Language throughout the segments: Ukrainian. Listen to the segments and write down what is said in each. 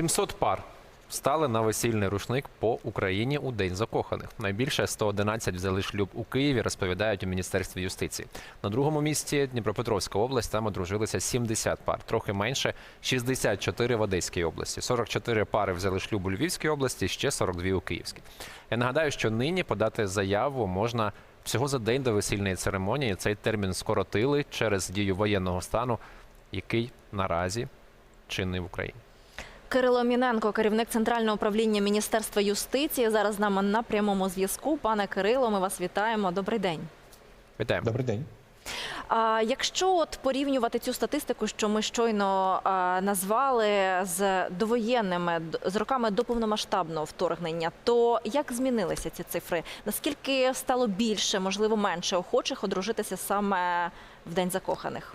700 пар стали на весільний рушник по Україні у День закоханих. Найбільше 111 взяли шлюб у Києві, розповідають у Міністерстві юстиції. На другому місці Дніпропетровська область. Там одружилися 70 пар, трохи менше 64 в Одеській області. 44 пари взяли шлюб у Львівській області, ще 42 у Київській. Я нагадаю, що нині подати заяву можна всього за день до весільної церемонії. Цей термін скоротили через дію воєнного стану, який наразі чинний в Україні. Кирило Міненко, керівник центрального управління Міністерства юстиції, зараз з нами на прямому зв'язку. Пане Кирило, ми вас вітаємо. Добрий день. Вітаємо. Добрий день. А якщо от порівнювати цю статистику, що ми щойно а, назвали з довоєнними з роками до повномасштабного вторгнення, то як змінилися ці цифри? Наскільки стало більше, можливо, менше охочих одружитися саме в день закоханих?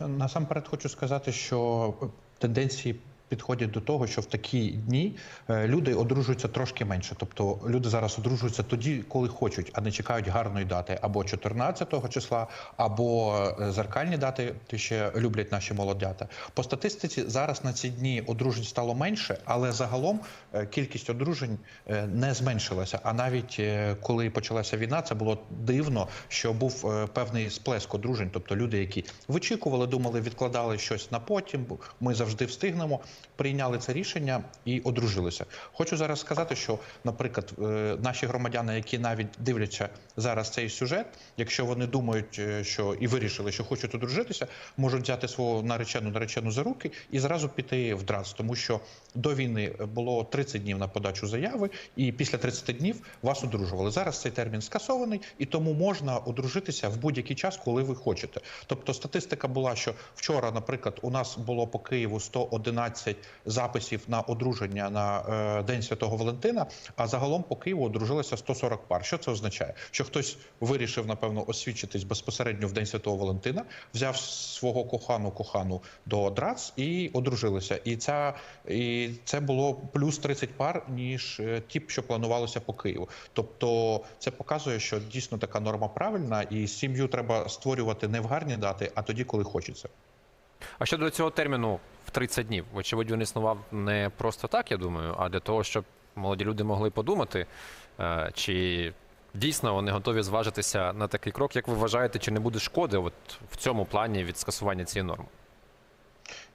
Насамперед хочу сказати, що тенденції підходять до того, що в такі дні е, люди одружуються трошки менше. Тобто люди зараз одружуються тоді, коли хочуть, а не чекають гарної дати або 14 числа, або е, зеркальні дати, ще люблять наші молодята. По статистиці зараз на ці дні одружень стало менше, але загалом е, кількість одружень не зменшилася. А навіть коли почалася війна, це було дивно, що був певний сплеск одружень, тобто люди, які вичікували, думали, відкладали щось на потім. Ми завжди встигнемо. Прийняли це рішення і одружилися. Хочу зараз сказати, що, наприклад, е, наші громадяни, які навіть дивляться зараз цей сюжет, якщо вони думають, е, що і вирішили, що хочуть одружитися, можуть взяти свого наречену наречену за руки і зразу піти в ДРАЦ, тому що до війни було 30 днів на подачу заяви, і після 30 днів вас одружували. Зараз цей термін скасований, і тому можна одружитися в будь-який час, коли ви хочете. Тобто статистика була, що вчора, наприклад, у нас було по Києву 111 записів на одруження на е, День Святого Валентина, а загалом по Києву одружилося 140 пар. Що це означає? Що хтось вирішив, напевно, освідчитись безпосередньо в День Святого Валентина, взяв свого кохану кохану до ДРАЦ і одружилися. І ця і це було плюс 30 пар, ніж е, ті, що планувалося по Києву. Тобто це показує, що дійсно така норма правильна, і сім'ю треба створювати не в гарні дати, а тоді, коли хочеться. А щодо цього терміну в 30 днів, очевидь, він існував не просто так, я думаю, а для того, щоб молоді люди могли подумати, е, чи дійсно вони готові зважитися на такий крок. Як ви вважаєте, чи не буде шкоди от в цьому плані від скасування цієї норми?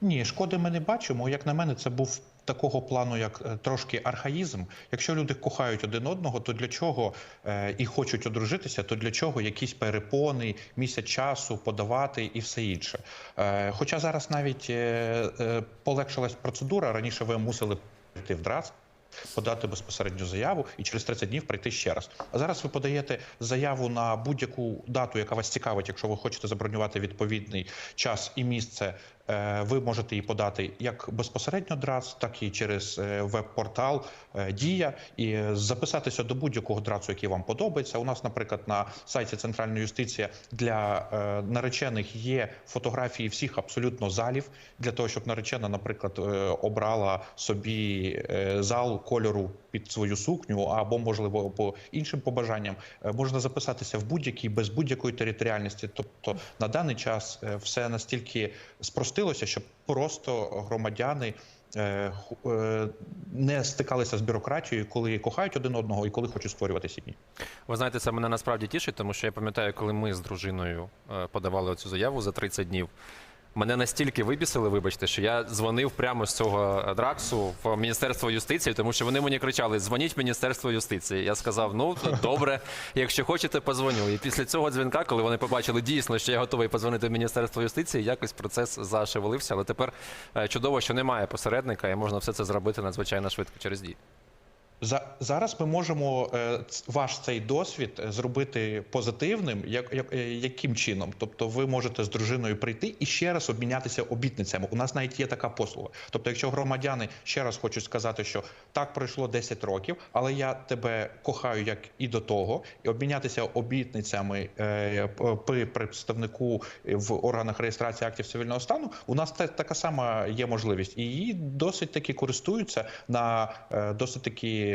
Ні, шкоди ми не бачимо. Як на мене, це був такого плану, як е, трошки архаїзм. Якщо люди кохають один одного, то для чого е, і хочуть одружитися, то для чого якісь перепони, місяць часу подавати і все інше. Е, хоча зараз навіть полегшилась процедура. Раніше ви мусили прийти в ДРАЦ. Подати безпосередньо заяву і через 30 днів прийти ще раз. А зараз ви подаєте заяву на будь-яку дату, яка вас цікавить, якщо ви хочете забронювати відповідний час і місце. Е, Ви можете її подати як безпосередньо ДРАЦ, так і через е, веб-портал е, Дія і записатися до будь-якого драцу, який вам подобається. У нас, наприклад, на сайті Центральної юстиції для наречених є фотографії всіх абсолютно залів для того, щоб наречена, наприклад, обрала собі зал кольору під свою сукню, або можливо по іншим побажанням. Можна записатися в будь-який без будь-якої територіальності. Тобто на даний час все настільки спростилося, щоб просто громадяни. е, е, Не стикалися з бюрократією, коли кохають один одного і коли хочуть створювати сім'ї. Ви знаєте, це мене насправді тішить, тому що я пам'ятаю, коли ми з дружиною е, подавали цю заяву за 30 днів. Мене настільки вибісили, вибачте, що я дзвонив прямо з цього драксу в Міністерство юстиції, тому що вони мені кричали: дзвоніть в Міністерство юстиції. Я сказав: ну добре, якщо хочете, позвоню. І після цього дзвінка, коли вони побачили дійсно, що я готовий позвонити в Міністерство юстиції, якось процес зашевелився. Але тепер е, чудово, що немає посередника, і можна все це зробити надзвичайно швидко через дії. За зараз ми можемо е, ваш цей досвід е, зробити позитивним, як, як е, яким чином? Тобто, ви можете з дружиною прийти і ще раз обмінятися обітницями. У нас навіть є така послуга. Тобто, якщо громадяни ще раз хочуть сказати, що так пройшло 10 років, але я тебе кохаю як і до того, і обмінятися обітницями при представнику в органах реєстрації актів цивільного стану, у нас така сама є можливість, і її досить таки користуються на досить такі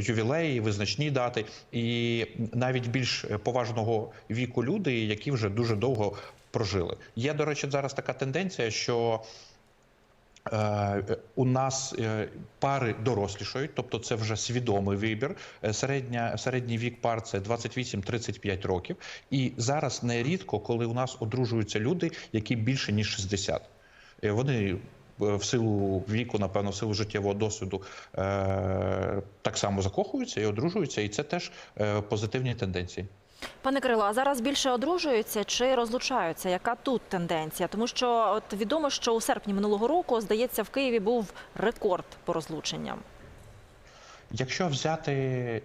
ювілеї, визначні дати, і навіть більш поважного віку люди, які вже дуже довго прожили. Є, до речі, зараз така тенденція, що Е, У нас е, пари дорослішають, тобто це вже свідомий вибір. Е, Середня, середній вік пар це 28-35 років. І зараз нерідко, коли у нас одружуються люди, які більше ніж 60. Е, Вони е, в силу віку, напевно, в силу життєвого досвіду е, так само закохуються і одружуються, і це теж е, позитивні тенденції. Пане Крило, а зараз більше одружуються чи розлучаються? Яка тут тенденція? Тому що от відомо, що у серпні минулого року, здається, в Києві був рекорд по розлученням. Якщо взяти,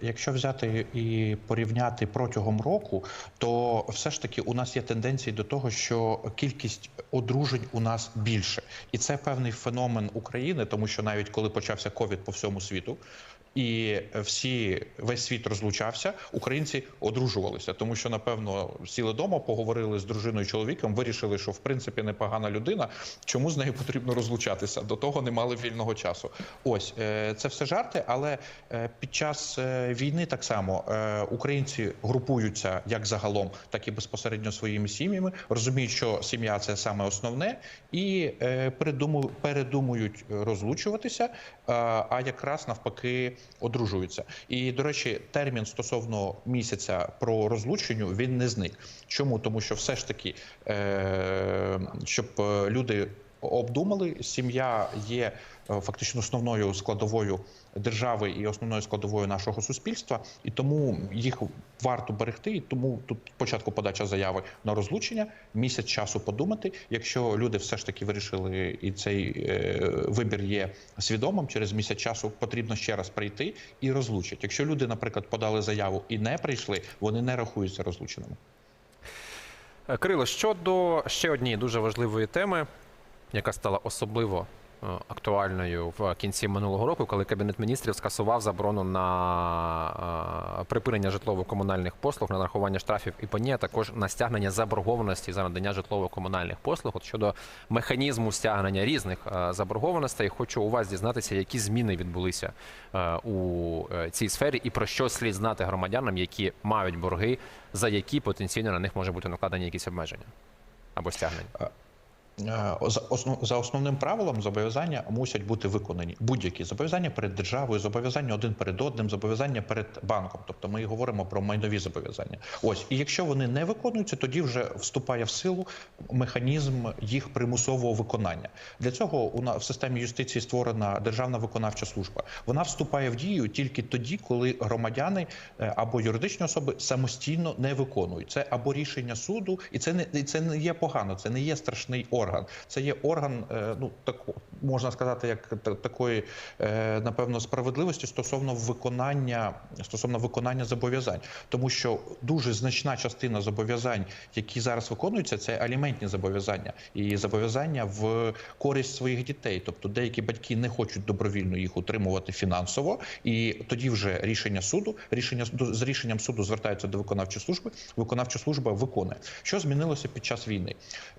якщо взяти і порівняти протягом року, то все ж таки у нас є тенденції до того, що кількість одружень у нас більше, і це певний феномен України, тому що навіть коли почався ковід по всьому світу. І всі весь світ розлучався, українці одружувалися, тому що напевно сіли вдома, поговорили з дружиною чоловіком, вирішили, що в принципі непогана людина. Чому з нею потрібно розлучатися? До того не мали вільного часу. Ось е, це все жарти, але е, під час е, війни так само українці групуються як загалом, так і безпосередньо своїми сім'ями, розуміють, що сім'я це саме основне, і передумують розлучуватися, а якраз навпаки одружуються. І до речі, термін стосовно місяця про розлученню він не зник. Чому? Тому що все ж таки, е, щоб е, люди обдумали, сім'я є фактично основною складовою держави і основною складовою нашого суспільства, і тому їх варто берегти. І тому тут спочатку подача заяви на розлучення, місяць часу подумати. Якщо люди все ж таки вирішили, і цей е, вибір є свідомим, через місяць часу потрібно ще раз прийти і розлучити. Якщо люди, наприклад, подали заяву і не прийшли, вони не рахуються розлученими. Е, Кирило, щодо ще однієї дуже важливої теми, яка стала особливо е, актуальною в кінці минулого року, коли Кабінет міністрів скасував заборону на е, припинення житлово-комунальних послуг, на нарахування штрафів і пені, а також на стягнення заборгованості за надання житлово-комунальних послуг. От щодо механізму стягнення різних е, заборгованостей, хочу у вас дізнатися, які зміни відбулися е, у цій сфері, і про що слід знати громадянам, які мають борги, за які потенційно на них може бути накладені якісь обмеження або стягнення. Е, За основним правилом зобов'язання мусять бути виконані будь-які зобов'язання перед державою, зобов'язання один перед одним, зобов'язання перед банком. Тобто ми говоримо про майнові зобов'язання. Ось і якщо вони не виконуються, тоді вже вступає в силу механізм їх примусового виконання. Для цього у нас в системі юстиції створена державна виконавча служба. Вона вступає в дію тільки тоді, коли громадяни е, або юридичні особи самостійно не виконують. Це або рішення суду, і це не і це не є погано, це не є страшний орган. Це є орган, е, ну так можна сказати, як такої е, напевно справедливості стосовно виконання стосовно виконання зобов'язань, тому що дуже значна частина зобов'язань, які зараз виконуються, це аліментні зобов'язання і зобов'язання в користь своїх дітей. Тобто деякі батьки не хочуть добровільно їх утримувати фінансово, і тоді вже рішення суду, рішення з рішенням суду звертаються до виконавчої служби. Виконавча служба виконує. Що змінилося під час війни?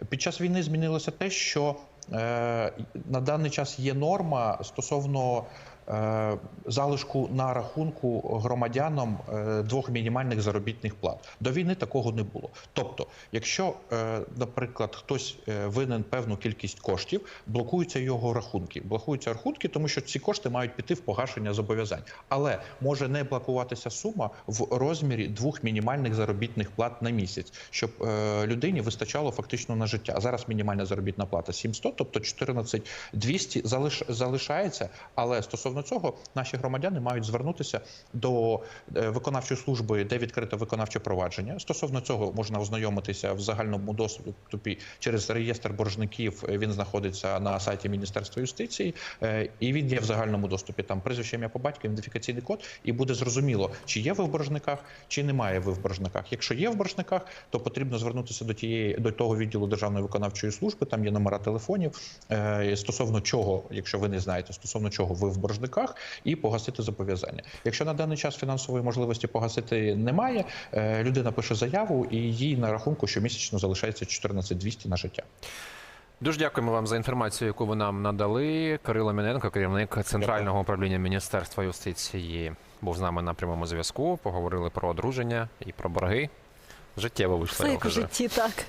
Під час війни змінилося те, що е, на даний час є норма стосовно. Е, Залишку на рахунку громадянам е, двох мінімальних заробітних плат до війни такого не було. Тобто, якщо, е, наприклад, хтось винен певну кількість коштів, блокуються його рахунки. Блокуються рахунки, тому що ці кошти мають піти в погашення зобов'язань, але може не блокуватися сума в розмірі двох мінімальних заробітних плат на місяць, щоб людині вистачало фактично на життя. Зараз мінімальна заробітна плата 700, тобто 14 200 залиш, залишається. Але стосовно цього наші громадяни мають звернутися до е, виконавчої служби, де відкрито виконавче провадження. Стосовно цього можна ознайомитися в загальному доступі через реєстр боржників. Він знаходиться на сайті Міністерства юстиції, е, і він є в загальному доступі. Там прізвище ім'я по батьку, ідентифікаційний код, і буде зрозуміло, чи є ви в боржниках, чи немає ви в боржниках. Якщо є в боржниках, то потрібно звернутися до тієї до того відділу державної виконавчої служби. Там є номера телефонів е, стосовно чого, якщо ви не знаєте, стосовно чого ви в боржниках, і погасити зобов'язання. Якщо на даний час фінансової можливості погасити немає, е, людина пише заяву, і їй на рахунку щомісячно залишається 14 200 на життя. Дуже дякуємо вам за інформацію, яку ви нам надали. Кирило Міненко, керівник центрального управління Міністерства юстиції, був з нами на прямому зв'язку. Поговорили про одруження і про борги. Життєво вийшло. Все як вважаю. житті, так.